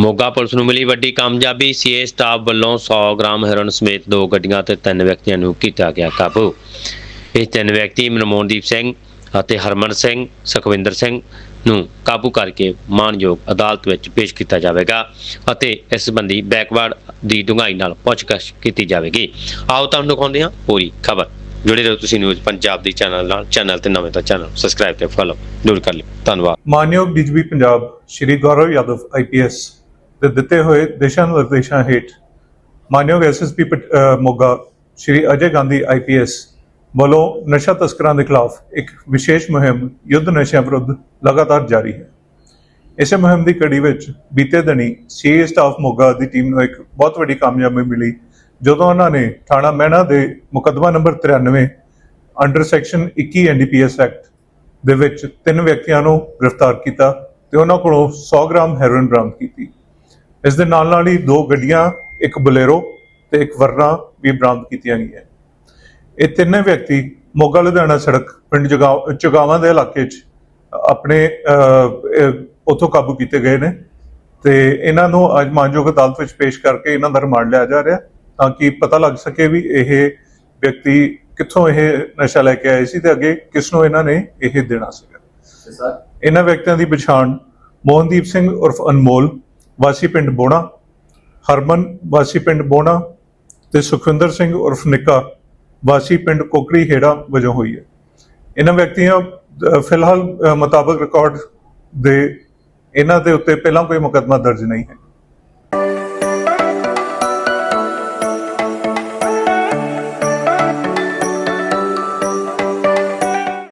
Moga police ਨੂੰ ਮਿਲੀ ਵੱਡੀ ਕਾਮਯਾਬੀ। ਸੀਏ ਸਟਾਫ ਵੱਲੋਂ 100 ਗ੍ਰਾਮ ਹੈਰੋਇਨ ਸਮੇਤ ਦੋ ਗੱਡੀਆਂ ਤੇ ਤਿੰਨ ਵਿਅਕਤੀਆਂ ਨੂੰ ਕੀਤਾ ਗਿਆ ਕਾਬੂ। ਇਹ ਤਿੰਨ ਵਿਅਕਤੀ ਮਨਮੋਹਨਦੀਪ ਸਿੰਘ ਅਤੇ ਹਰਮਨ ਸਿੰਘ, ਸੁਖਵਿੰਦਰ ਸਿੰਘ ਨੂੰ ਕਾਬੂ ਕਰਕੇ ਮਾਨਯੋਗ ਅਦਾਲਤ ਵਿੱਚ ਪੇਸ਼ ਕੀਤਾ ਜਾਵੇਗਾ ਅਤੇ ਇਸ ਸੰਬੰਧੀ ਬੈਕਵਰਡ ਦੀ ਡੂੰਘਾਈ ਨਾਲ ਪੁੱਛਗਿੱਛ ਕੀਤੀ ਜਾਵੇਗੀ। ਆਓ ਤੁਹਾਨੂੰ ਦਿਖਾਉਂਦੇ ਹਾਂ ਪੂਰੀ ਖਬਰ। ਜੁੜੇ ਰਹੋ ਤੁਸੀਂ ਨਿਊਜ਼ ਪੰਜਾਬ ਦੀ ਚੈਨਲ ਨਾਲ। ਚੈਨਲ ਤੇ ਨਵੇਂ ਤਾਂ ਚੈਨਲ ਸਬਸਕ੍ਰਾਈਬ ਤੇ ਫੋਲੋ ਜ਼ਰੂਰ ਕਰ ਲਿਓ। ਧੰਨਵਾਦ। ਮਾਨਯੋਗ ਡੀਜੀਪੀ ਪੰਜਾਬ, ਸ਼੍ਰੀ ਗੌਰਵ ਯਾਦਵ ਆਈਪੀਐਸ ਦੇ ਦਿੱਤੇ ਹੋਏ ਦਿਸ਼ਾ ਨਿਰਦੇਸ਼ਾਂ ਹੇਠ ਮਾਨਯੋਗ ਐਸਐਸਪੀ ਮੋਗਾ ਸ਼੍ਰੀ ਅਜੇ ਗਾਂਧੀ ਆਈਪੀਐਸ ਵੱਲੋਂ ਨਸ਼ਾ ਤਸਕਰਾਂ ਦੇ ਖਿਲਾਫ ਇੱਕ ਵਿਸ਼ੇਸ਼ ਮੁਹਿੰਮ, ਯੁੱਧ ਨਸ਼ਿਆਂ ਵਿਰੁੱਧ ਲਗਾਤਾਰ ਜਾਰੀ ਹੈ। ਇਸੇ ਮੁਹਿੰਮ ਦੀ ਕੜੀ ਵਿੱਚ ਬੀਤੇ ਦਿਨੀ ਸੀਏ ਸਟਾਫ ਮੋਗਾ ਦੀ ਟੀਮ ਨੂੰ ਇੱਕ ਬਹੁਤ ਵੱਡੀ ਕਾਮਯਾਬੀ ਮਿਲੀ, ਜਦੋਂ ਉਹਨਾਂ ਨੇ ਥਾਣਾ ਮਹਿਣਾ ਦੇ ਮੁਕੱਦਮਾ number 93 under section 21 NDPS act ਦੇ ਵਿੱਚ ਤਿੰਨ ਵਿਅਕਤੀਆਂ ਨੂੰ ਗ੍ਰਿਫਤਾਰ ਕੀਤਾ ਤੇ ਉਹਨਾਂ ਕੋਲੋਂ 100 ਗ੍ਰਾਮ ਹੈਰੋਇਨ ਬਰਾਮਦ ਕੀਤੀ। ਇਸ ਦੇ ਨਾਲ ਨਾਲ ਹੀ ਦੋ ਗੱਡੀਆਂ ਇੱਕ ਬਲੇਰੋ ਤੇ ਇੱਕ ਵਰਨਾ ਵੀ ਬਰਾਮਦ ਕੀਤੀਆਂ ਗਈਆਂ। ਇਹ ਤਿੰਨੇ ਵਿਅਕਤੀ ਮੋਗਾ ਲੁਧਿਆਣਾ ਸੜਕ ਪਿੰਡ ਚੁਗਾਵਾਂ ਦੇ ਇਲਾਕੇ 'ਚ ਆਪਣੇ ਉਥੋਂ ਕਾਬੂ ਕੀਤੇ ਗਏ ਨੇ ਤੇ ਇਹਨਾਂ ਨੂੰ ਅੱਜ ਮਾਨਯੋਗ ਅਦਾਲਤ ਵਿੱਚ ਪੇਸ਼ ਕਰਕੇ ਇਹਨਾਂ ਦਾ ਰਿਮਾਂਡ ਲਿਆ ਜਾ ਰਿਹਾ ਤਾਂ ਕਿ ਪਤਾ ਲੱਗ ਸਕੇ ਵੀ ਇਹ ਵਿਅਕਤੀ ਕਿੱਥੋਂ ਇਹ ਨਸ਼ਾ ਲੈ ਕੇ ਆਏ ਸੀ ਤੇ ਅੱਗੇ ਕਿਸ ਨੂੰ ਇਹਨਾਂ ਨੇ ਇਹ ਦੇਣਾ ਸੀਗਾ। ਇਹਨਾਂ ਵਿਅਕਤੀਆਂ ਦੀ ਪਛਾਣ ਮੋਹਨਦੀਪ ਸਿੰਘ ਉਰਫ ਅਨਮੋਲ ਵਾਸੀ ਪਿੰਡ ਬੋਣਾ, ਹਰਮਨ ਵਾਸੀ ਪਿੰਡ ਬੋਣਾ ਤੇ ਸੁਖਵਿੰਦਰ ਸਿੰਘ ਉਰਫ ਨਿੱਕਾ ਵਾਸੀ ਪਿੰਡ ਕੋਕਰੀ ਹੇੜਾ ਵਜੋਂ ਹੋਈ ਹੈ। ਇਹਨਾਂ ਵਿਅਕਤੀਆਂ ਫਿਲਹਾਲ ਮੁਤਾਬਕ ਰਿਕਾਰਡ ਦੇ ਇਹਨਾਂ ਦੇ ਉੱਤੇ ਪਹਿਲਾਂ ਕੋਈ ਮੁਕੱਦਮਾ ਦਰਜ ਨਹੀਂ ਹੈ।